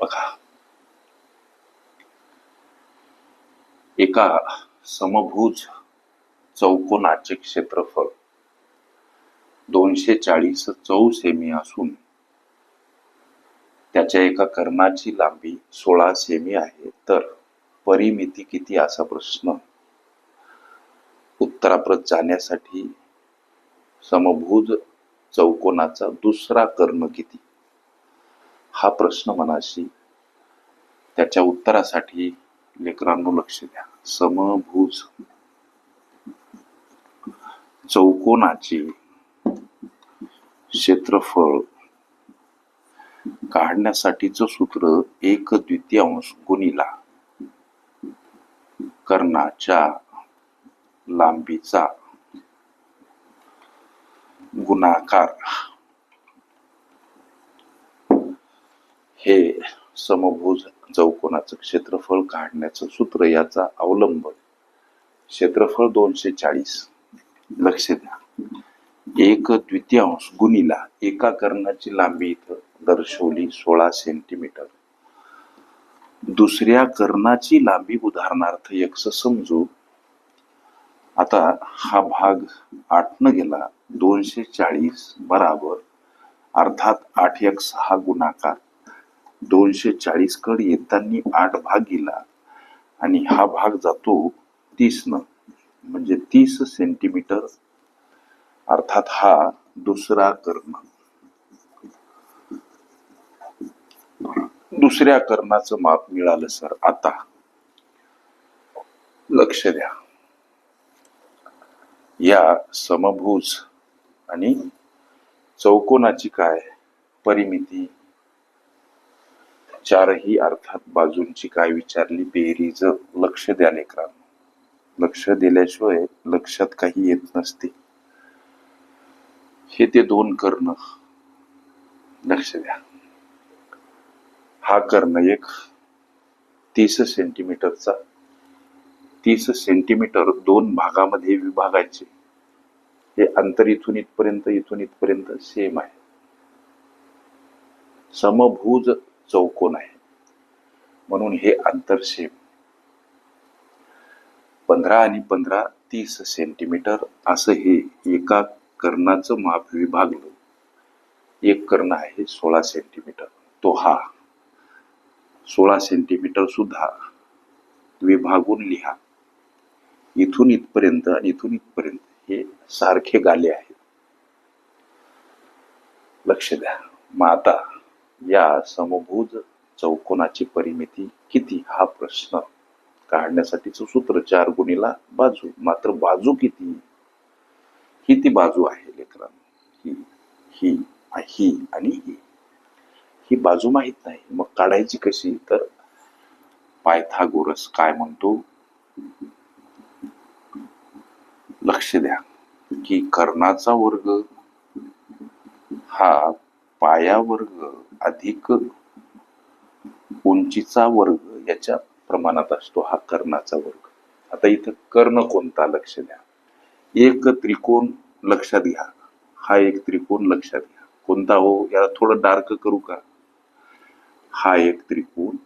बघा. एका समभुज चौकोनाचे क्षेत्रफळ दोनशे चाळीस चौ सेमी असून त्याच्या एका कर्णाची लांबी सोळा सेमी आहे. तर परिमिती किती असा प्रश्न? उत्तराप्रत जाण्यासाठी समभुज चौकोनाचा दुसरा कर्ण किती? हा प्रश्न मनाशी. त्याच्या उत्तरासाठी लेकरांनो लक्ष द्या. समभुज. चौकोनाचे क्षेत्रफळ काढण्यासाठीचं सूत्र एक द्वितीयांश गुणिला कर्णाच्या लांबीचा गुणाकार. हे समभुज चौकोनाचं क्षेत्रफळ काढण्याचं सूत्र याचा अवलंब. क्षेत्रफळ दोनशे चाळीस. लक्ष द्या. एक द्वितीयांश गुणीला एका कर्णाची लांबी इथं दर्शवली सोळा सेंटीमीटर दुसऱ्या कर्णाची लांबी उदाहरणार्थ एक्स समजू. आता हा भाग आठनं गेला. दोनशे चाळीस बराबर. अर्थात आठ एक सहा गुणाकार. दोनशे चाळीस कड येताना आठ भाग गेला. आणि हा भाग जातो तीस न म्हणजे तीस सेंटीमीटर. अर्थात हा दुसरा कर्ण. दुसऱ्या कर्णाचं माप मिळालं सर. आता लक्ष द्या. या समभुज आणि चौकोनाची काय परिमिती? चारही अर्थात बाजूंची काय विचारली बेरीज लक्ष द्या लेकरांनो लक्ष दिल्याशिवाय लक्षात काही येत नसते. हे ते दोन कर्ण. लक्ष द्या. हा कर्ण एक तीस सेंटीमीटरचा तीस सेंटीमीटर दोन भागामध्ये विभागायचे. हे अंतर इथून इथपर्यंत इथून इथपर्यंत सेम आहे. समभुज चौकोन आहे. म्हणून हे अंतर पंधरा आणि पंधरा तीस सेंटीमीटर असं हे एका कर्णाचं माप विभागलं. एक कर्ण आहे सोळा सेंटीमीटर. तो हा. सोळा सेंटीमीटर सुद्धा विभागून लिहा. इथून इथपर्यंत आणि इथून इथपर्यंत हे सारखे गाले आहेत. लक्ष द्या. मग आता या समभुज चौकोनाची परिमिती किती हा प्रश्न? काढण्यासाठीचं सूत्र चार गुणीला बाजू मात्र बाजू किती? ही ती बाजू आहे लेकरांनो. ही ही ही आणि ही. ही बाजू माहीत नाही. मग काढायची कशी? तर पायथागोरस काय म्हणतो? लक्ष द्या की कर्णाचा वर्ग हा पाया वर्ग अधिक उंचीचा वर्ग याच्या प्रमाणात असतो हा कर्णाचा वर्ग. आता इथं कर्ण कोणता? लक्ष द्या. एक त्रिकोण लक्षात घ्या. हा एक त्रिकोण लक्षात घ्या. कोणता हो? याला थोडं डार्क करू का? हा एक त्रिकोण.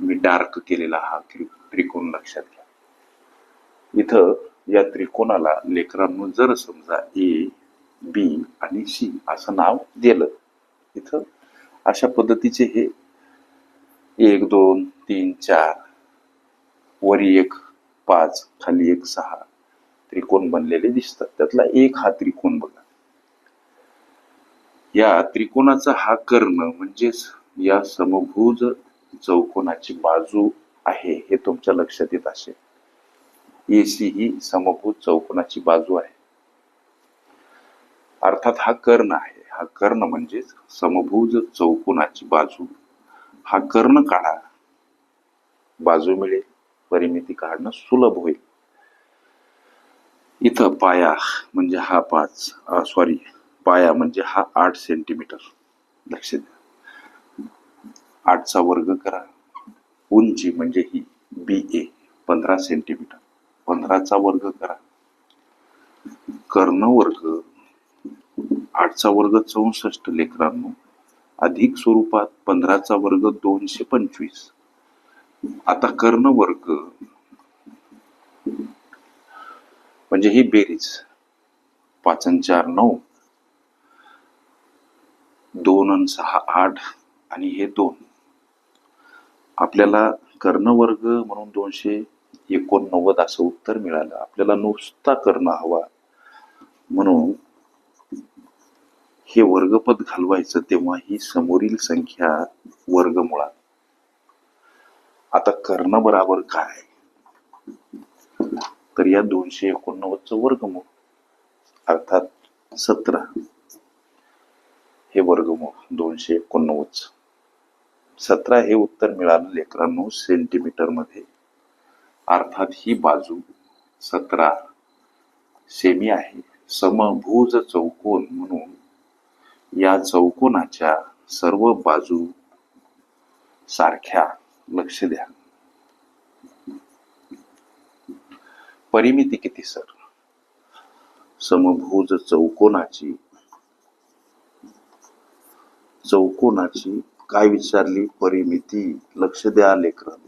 मी डार्क केलेला हा त्रि- त्रिकोण लक्षात घ्या. इथं या त्रिकोणाला लेकरांनो जर समजा ए बी आणि सी असं नाव दिलं. इथं अशा पद्धतीचे हे एक दोन तीन चार वरी एक पाच खाली एक सहा त्रिकोण बनलेले दिसतात. त्यातला एक हा त्रिकोण बघा. या त्रिकोणाचा हा कर्ण म्हणजेच या समभुज चौकोनाची बाजू आहे हे तुमच्या लक्षात येत असेल. एसी ही समभुज चौकोनाची बाजू आहे. अर्थात हा कर्ण आहे. हा कर्ण म्हणजेच समभुज चौकोनाची बाजू. हा कर्ण काढा. बाजू मिळेल परिमिती काढणं सुलभ होईल. इथं पाया म्हणजे हा पाच सॉरी पाया म्हणजे हा आठ सेंटीमीटर लक्ष द्या. आठचा वर्ग करा. उंची म्हणजे ही बी ए पंधरा सेंटीमीटर पंधराचा वर्ग करा. कर्ण वर्ग आठचा वर्ग चौसष्ट लेकरांनो. अधिक स्वरूपात पंधराचा वर्ग दोनशे पंचवीस. आता कर्ण वर्ग म्हणजे ही बेरीज. पाच आणि चार नऊ. दोन अन सहा आठ. आणि हे दोन. आपल्याला कर्णवर्ग म्हणून दोनशे एकोणनव्वद असं उत्तर मिळालं. आपल्याला नुसता कर्ण हवा. म्हणून हे वर्गपद घालवायचं तेव्हा ही समोरील संख्या वर्गमुळात. आता कर्ण बराबर काय? तर या दोनशे एकोणनव्वदचं वर्गमूळ अर्थात सतरा. हे वर्गमूळ दोनशे एकोणनव्वद सतरा हे उत्तर मिळालं लेकरांनो सेंटीमीटरमध्ये. अर्थात ही बाजू सतरा. सेमी आहे. समभुज चौकोन म्हणून या चौकोनाच्या सर्व बाजू सारख्या लक्ष द्या. परिमिती किती सर? समभुज चौकोनाची. चौकोनाची काय विचारली? परिमिती. लक्ष द्या लेखन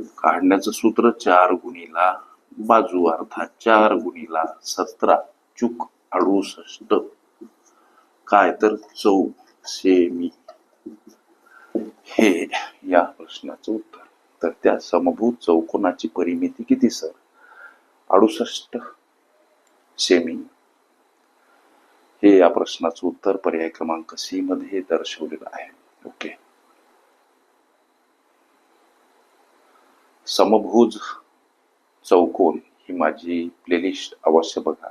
काढण्याचं सूत्र चार गुणीला बाजू अर्थात चार गुणीला सतरा. चूक अडुसष्ट. काय तर चौ सेमी. हे या प्रश्नाचं उत्तर. तर त्या समभूत चौकोनाची परिमिती किती सर? अडुसष्ट सेमी. हे या प्रश्नाचं उत्तर पर्याय क्रमांक सी मध्ये दर्शवलेलं आहे. ओके. समभुज चौकोन ही माझी प्लेलिस्ट अवश्य बघा.